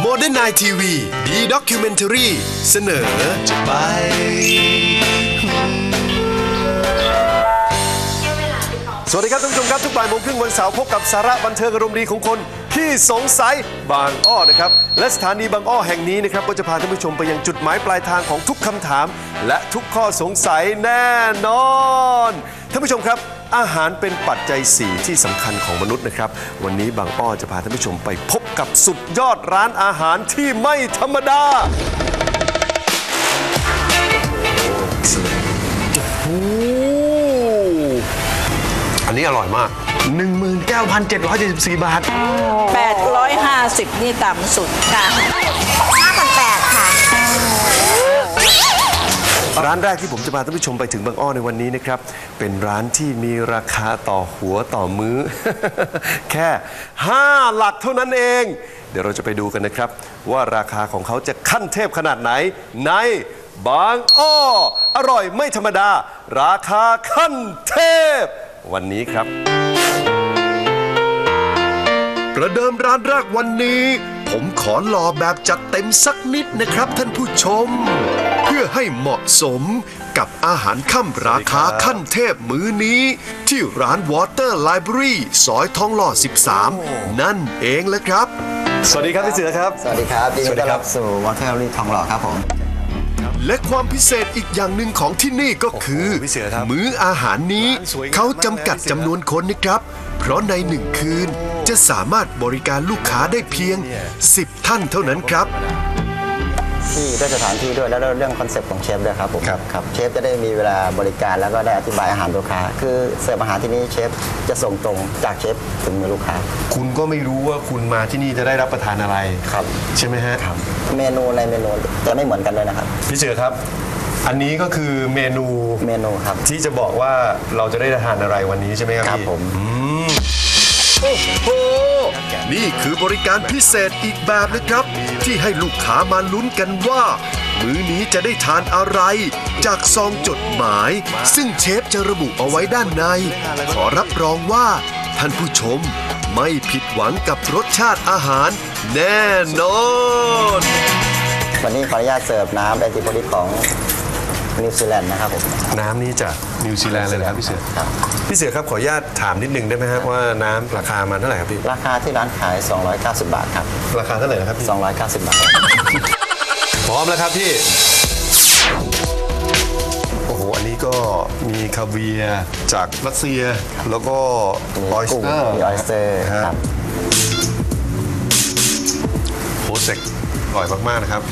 โมเดิร์นไนทีวีดีด็อกิเมนทารีเสนอจะไป สวัสดีครับท่านผู้ชมครับ ทุกบ่ายโมงครึ่งวันเสาร์พบกับสาระบันเทิงอารมณ์ดีของคนที่สงสัยบางอ้อนะครับ และสถานีบางอ้อแห่งนี้นะครับ ก็จะพาท่านผู้ชมไปยังจุดหมายปลายทางของทุกคำถาม และทุกข้อสงสัยแน่นอนท่านผู้ชมครับ อาหารเป็นปัจจัยสี่ที่สำคัญของมนุษย์นะครับ วันนี้บางอ้อจะพาท่านผู้ชมไปพบกับสุดยอดร้านอาหารที่ไม่ธรรมดาโอ้อันนี้อร่อยมาก 19,774 บาท 850 นี่ต่ำสุดค่ะ5,800ค่ะ ร้านแรกที่ผมจะพาท่านผู้ชมไปถึงบางอ้อในวันนี้นะครับ เป็นร้านที่มีราคาต่อหัวต่อมื้อ แค่ 5 หลักเท่านั้นเอง เดี๋ยวเราจะไปดูกันนะครับ ว่าราคาของเขาจะขั้นเทพขนาดไหน ในบางอ้อ อร่อยไม่ธรรมดา ราคาขั้นเทพ วันนี้ครับ ประเดิมร้านแรกวันนี้ ผมขอหล่อแบบจัดเต็มสักนิดนะครับท่านผู้ชมเพื่อให้เหมาะสมกับอาหารค่ำราคาขั้นเทพมื้อนี้ ที่ร้าน Water Library ซอยทองหล่อ 13 นั่นเองแหละครับ สวัสดีครับพี่เสือครับ สวัสดีครับยินสวัดีสดีต้อนครัรับบสู่วอเตอร์รีทองหล่อครับผมและความพิเศษอีกอย่างหนึ่งของที่นี่ก็คือโอ้โหพี่เสือครับมื้ออาหารนี้ร้านสวยงามเขาจำกัดจำนวนคนนะครับ เพราะในหนึ่งคืนจะสามารถบริการลูกค้าได้เพียง 10 ท่านเท่านั้นครับ ที่ด้วยสถานที่ด้วยแล้วเรื่องคอนเซ็ปต์ของเชฟด้วยครับผมครับครับเชฟจะได้มีเวลาบริการแล้วก็ได้อธิบายอาหารลูกค้า คือเสิร์ฟอาหารที่นี่เชฟจะส่งตรงจากเชฟถึงมือลูกค้า คุณก็ไม่รู้ว่าคุณมาที่นี่จะได้รับประทานอะไรครับ ใช่ไหมฮะเมนูในเมนูจะไม่เหมือนกันเลยนะครับ พี่เสือครับ อันนี้ก็คือเมนูเมนูครับ ที่จะบอกว่าเราจะได้ทานอะไรวันนี้ใช่ไหมครับครับพี่ผม โอ้โห นี่คือบริการพิเศษอีกแบบนะครับ ที่ให้ลูกค้ามาลุ้นกันว่า มื้อนี้จะได้ทานอะไร จากซองจดหมาย ซึ่งเชฟจะระบุเอาไว้ด้านใน ขอรับรองว่า ท่านผู้ชมไม่ผิดหวังกับรสชาติอาหารแน่นอน วันนี้ขออนุญาตเสิร์ฟน้ำแอนติโพลิของ นิวซีแลนด์นะครับผม น้ำนี้จากนิวซีแลนด์เลยนะครับพี่เสือครับ พี่เสือครับขออนุญาตถามนิดนึงได้ไหมครับว่าน้ำราคามาเท่าไหร่ครับพี่ ราคาที่ร้านขาย 290 บาทครับ ราคาเท่าไหร่นะครับพี่290 บาท พร้อมแล้วครับพี่ โอ้โห อันนี้ก็มีคาเวียร์จากรัสเซีย แล้วก็ออยสกุ้งเตอร์มีออยสเตอร์ครับโฮเซกอร่อยมากๆนะครับ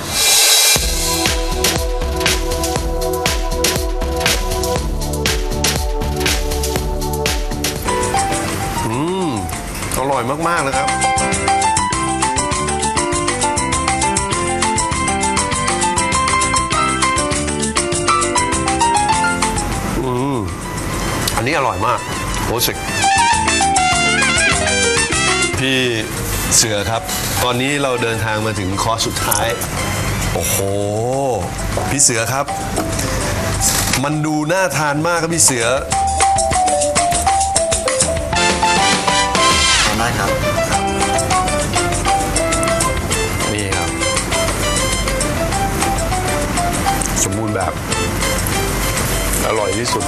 อร่อยมากๆนะครับ อืออันนี้อร่อยมากโฮเซกพี่เสือครับ ตอนนี้เราเดินทางมาถึงคอร์สสุดท้าย โอ้โห พี่เสือครับ มันดูน่าทานมากครับพี่เสือ ที่สุด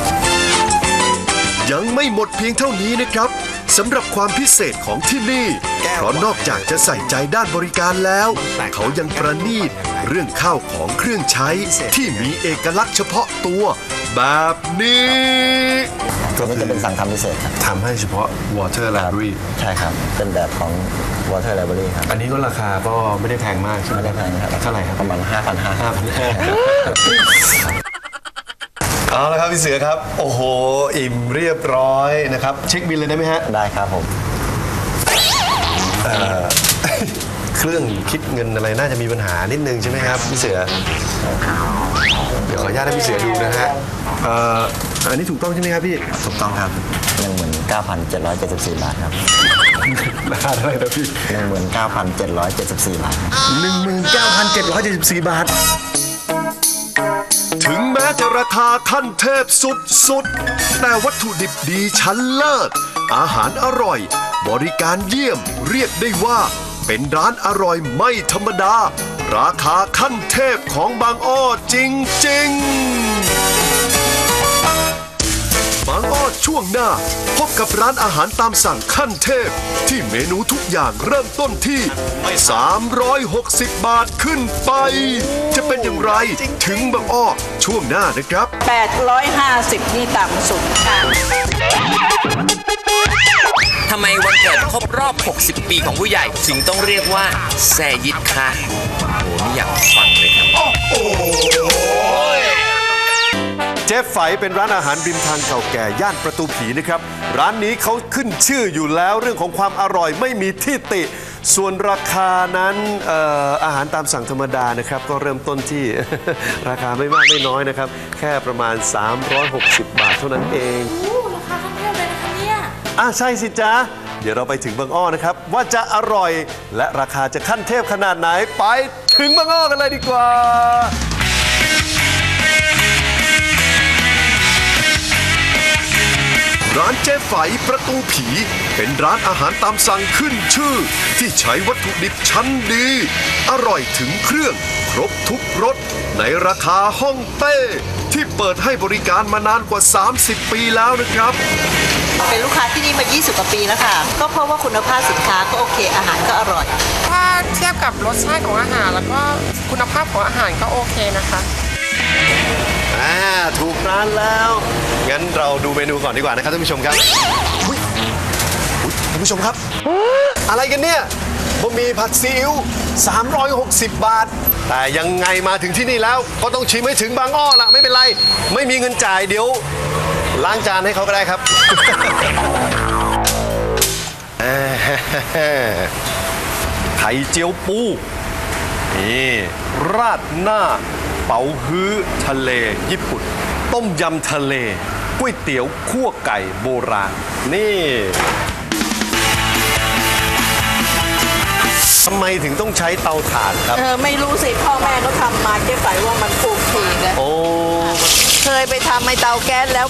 ยังไม่หมดเพียงเท่านี้นะครับสำหรับความพิเศษของที่นี่ เพราะนอกจากจะใส่ใจด้านบริการแล้ว เขายังประณีตเรื่องข้าวของเครื่องใช้ที่มีเอกลักษณ์เฉพาะตัว แบบนี้อันนี้จะเป็นสั่งทำพิเศษครับทำให้เฉพาะ Water Library ใช่ครับ เป็นแบบของ Water Library ครับ อันนี้ก็ราคาก็ไม่ได้แพงมากใช่ไหมไม่ได้แพงครับเท่าไหร่ครับ ประมาณ5,500ห้าพันห้า เอาละครับพี่เสือครับ โอ้โห อิ่มเรียบร้อยนะครับ เช็คบิลเลยได้ไหมฮะ ได้ครับผมเครื่องคิดเงินอะไรน่าจะมีปัญหานิดนึงใช่ไหมครับพี่เสือ เดี๋ยวขออนุญาตให้พี่เสือดูนะฮะเอ่ออันนี้ถูกต้องใช่ไหมครับพี่ถูกต้องครับ19,774บาทครับราคาเท่าไหร่นะพี่19,774 บาทครับ19,774บาท ถึงแม้จะราคาขั้นเทพสุดๆ แต่วัตถุดิบดีชั้นเลิศ อาหารอร่อย บริการเยี่ยมเรียกได้ว่า เป็นร้านอร่อยไม่ธรรมดา ราคาขั้นเทพของบางอ้อจริง ๆ บางอ้อช่วงหน้า พบกับร้านอาหารตามสั่งขั้นเทพ ที่เมนูทุกอย่างเริ่มต้นที่ 360 บาทขึ้นไป จะเป็นอย่างไรถึงบางอ้อช่วงหน้านะครับ 850 นี่ต่ำสุดค่ะทำไมวันเกิดครบรอบ 60 ปีของผู้ใหญ่ ถึงต้องเรียกว่าแซยิดคะโอ้ไม่อยากฟังเลยครับ เจฟไฝเป็นร้านอาหารริมทางเก่าแก่ย่านประตูผีนะครับ ร้านนี้เขาขึ้นชื่ออยู่แล้วเรื่องของความอร่อยไม่มีที่ติ ส่วนราคานั้นเอ่ออาหารตามสั่งธรรมดานะครับ ก็เริ่มต้นที่ ราคาไม่มากไม่น้อยนะครับ แค่ประมาณ 360 บาทเท่านั้นเองราคาขั้นเทพเลยนะคะเนี่ย อะใช่สิจ๊ะเดี๋ยวเราไปถึงบางอ้อนะครับ ว่าจะอร่อยและราคาจะขั้นเทพขนาดไหนไปถึงบางอ้อกันเลยดีกว่า ร้านเจ๊ไฝประตูผี เป็นร้านอาหารตามสั่งขึ้นชื่อ ที่ใช้วัตถุดิบชั้นดี อร่อยถึงเครื่อง ครบทุกรสในราคาห้องเต้ ที่เปิดให้บริการมานานกว่า 30 ปีแล้วนะครับเป็นลูกค้าที่นี่มา 20 กว่าปีแล้วค่ะ ก็เพราะว่าคุณภาพสินค้าก็โอเค อาหารก็อร่อย ถ้าเทียบกับรสชาติของอาหารแล้วก็คุณภาพของอาหารก็โอเคนะคะ อ่าถูกร้านแล้ว งั้นเราดูเมนูก่อนดีกว่านะครับท่านผู้ชมครับอุ๊ยอุ๊ยท่านผู้ชมครับ อะไรกันเนี่ยบะหมี่ผัดซีอิ๊ว360 บาท แต่ยังไงมาถึงที่นี่แล้วก็ต้องชิมให้ถึงบางอ้อละไม่เป็นไร ไม่มีเงินจ่ายเดี๋ยว ล้างจานให้เขาก็ได้ครับอ่าไข่เจียวปู นี่ ราดหน้า เป๋าฮื้อทะเลญี่ปุ่น ต้มยำทะเลก๋วยเตี๋ยวคั่วไก่โบราณ นี่ทำไมถึงต้องใช้เตาถ่านครับ เออไม่รู้สิพ่อแม่เขาทำมาเจ๊ไฝว่ามันฟูฟีนะโอ้เคยไปทำในเตาแก๊สแล้ว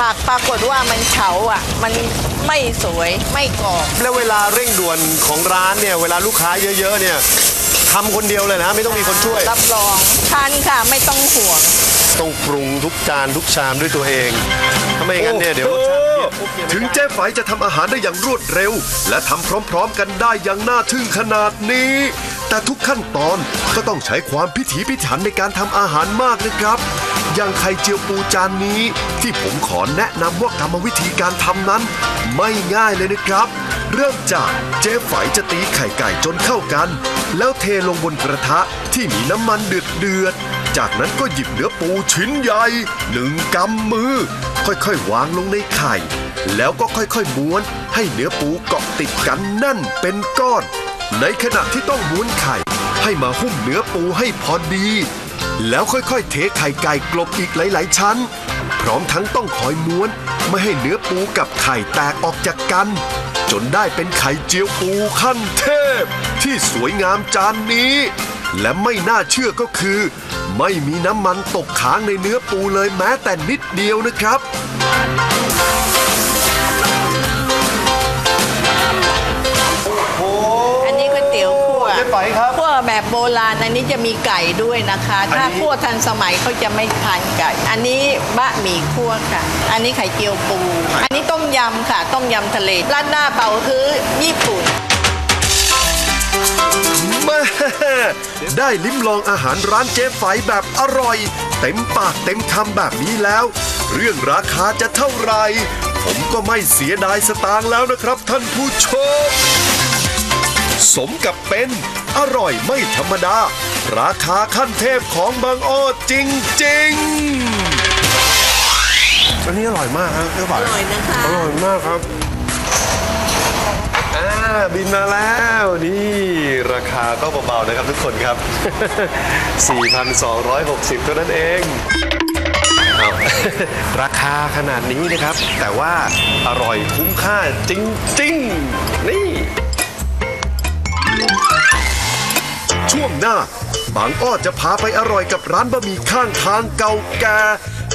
หากปรากฏว่ามันเฉาอะ มันไม่สวยไม่กรอบแล้วเวลาเร่งด่วนของร้านเนี่ย เวลาลูกค้าเยอะ ๆ เนี่ย ทำคนเดียวเลยนะ ไม่ต้องมีคนช่วย รับรองทันค่ะไม่ต้องห่วง ต้องปรุงทุกจานทุกชามด้วยตัวเองถ้าไม่อย่างนั้นเนี่ยเดี๋ยวรสชาติเปลี่ยน ถึงเจ๊ไฝจะทำอาหารได้อย่างรวดเร็ว และทำพร้อมๆกันได้อย่างน่าทึ่งขนาดนี้ แต่ทุกขั้นตอนก็ต้องใช้ความพิถีพิถันในการทำอาหารมากนะครับ อย่างไข่เจียวปูจานนี้ ที่ผมขอแนะนำว่ากรรมวิธีการทำนั้น ไม่ง่ายเลยนะครับ เริ่มจากเจ๊ไฝจะตีไข่ไก่จนเข้ากัน แล้วเทลงบนกระทะที่มีน้ำมันเดือดเดือดๆจากนั้นก็หยิบเนื้อปูชิ้นใหญ่หนึ่งกำมือ ค่อยๆ วางลงในไข่ แล้วก็ค่อยๆม้วนให้เนื้อปูเกาะติดกันแน่นเป็นก้อน ในขณะที่ต้องม้วนไข่ ให้มาหุ้มเนื้อปูให้พอดี แล้วค่อยๆ เทไข่ไก่กลบอีกหลายๆ ชั้น พร้อมทั้งต้องคอยม้วน ไม่ให้เนื้อปูกับไข่แตกออกจากกัน จนได้เป็นไข่เจียวปูขั้นเทพ ที่สวยงามจานนี้ และไม่น่าเชื่อก็คือ ไม่มีน้ำมันตกค้างในเนื้อปูเลยแม้แต่นิดเดียวนะครับ คั่วเจ๊ไฝครับ คั่วแบบโบราณอันนี้จะมีไก่ด้วยนะคะ ถ้าอันนี้คั่วทันสมัยเขาจะไม่ทานไก่ อันนี้บะหมี่คั่วค่ะ อันนี้ไข่เจียวปู อันนี้ต้มยำค่ะ ต้มยำทะเลราดหน้าเป่าคือญี่ปุ่นแม่ได้ลิ้มลองอาหารร้านเจ๊ไฝแบบอร่อย เต็มปากเต็มคำแบบนี้แล้ว เรื่องราคาจะเท่าไหร่ผมก็ไม่เสียดายสตางค์แล้วนะครับท่านผู้ชม สมกับเป็น อร่อยไม่ธรรมดา ราคาขั้นเทพของบางอ้อจริง ๆ อันนี้อร่อยมากครับเจ๊ไฝอร่อยนะคะ อร่อยมากครับ อ่าบินมาแล้วนี่ราคาก็เบาๆนะครับทุกคนครับ 4,260 เท่านั้นเองเอาราคาขนาดนี้นะครับ แต่ว่าอร่อยคุ้มค่าจริง ๆ นี่ หน้า บางอ้อจะพาไปอร่อยกับร้านบะหมี่ข้างทางเก่าแก่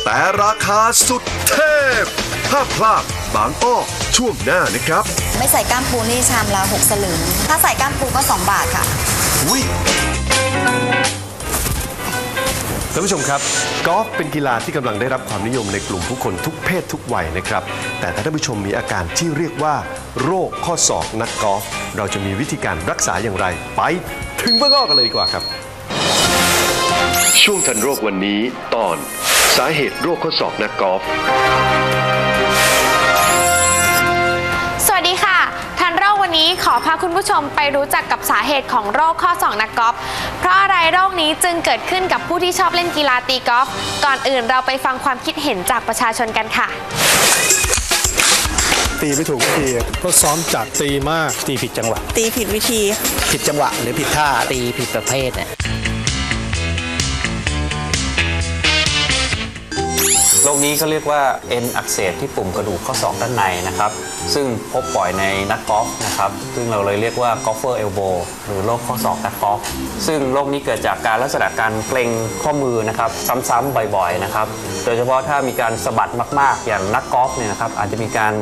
แต่ราคาสุดเทพถ้าพลาดบางอ้อช่วงหน้านะครับ ไม่ใส่ก้ามปูนี่ชามละ6สลึง ถ้าใส่ก้ามปูก็ 2 บาทค่ะ อุ้ย ท่านผู้ชมครับกอล์ฟเป็นกีฬาที่กำลังได้รับความนิยมในกลุ่มผู้คนทุกเพศทุกวัยนะครับ แต่ถ้าท่านผู้ชมมีอาการที่เรียกว่า โรคข้อศอกนักกอล์ฟเราจะมีวิธีการรักษาอย่างไร ไปถึงเบื้องอ้อกันเลยดีกว่าครับ ช่วงทันโรควันนี้ตอน สาเหตุโรคข้อศอกนักกอล์ฟ นโรควันนี้ขอพาคุณผู้ชมไปรู้จักกับสาเหตุของโรคข้อศอกนักกอล์ฟ เพราะอะไรโรคนี้จึงเกิดขึ้นกับผู้ที่ชอบเล่นกีฬาตีกอล์ฟ ก่อนอื่นเราไปฟังความคิดเห็นจากประชาชนกันค่ะ ตีไม่ถูกวิธีก็ซ้อมจัดตีมากตีผิดจังหวะ ตีผิดวิธี ผิดจังหวะ หรือผิดท่าตีผิดประเภทเนี่ย คนี้เขาเรียกว่าเอ็นอักเสบที่ปุ่มกระดูกข้อศอกด้านในนะครับ ซึ่งพบบ่อยในนักกอล์ฟนะครับ ซึ่งเราเลยเรียกว่ากอล์ฟเฟอร์เอลโบหรือโรคข้อศอกนักกอล์ฟซึ่งโรคนี้เกิดจากการลักษณะการเกร็งข้อมือนะครับซ้ำๆบ่อยๆนะครับ โดยเฉพาะถ้ามีการสะบัดมากๆ อย่างนักกอล์ฟเนี่ยนะครับอาจจะมีการ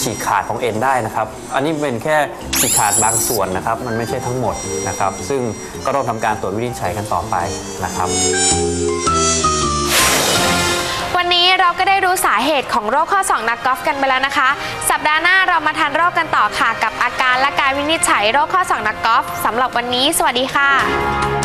ฉีกขาดของเอ็นได้นะครับ อันนี้เป็นแค่ฉีกขาดบางส่วนนะครับ มันไม่ใช่ทั้งหมดนะครับ ซึ่งก็ต้องทำการตรวจวินิจฉัยกันต่อไปนะครับ นี้เราก็ได้รู้สาเหตุของโรคข้อศอกนักกอล์ฟกันไปแล้วนะคะ สัปดาห์หน้าเรามาทันโรคกันต่อค่ะกับอาการและการวินิจฉัยโรคข้อศอกนักกอล์ฟสำหรับวันนี้ สวัสดีค่ะ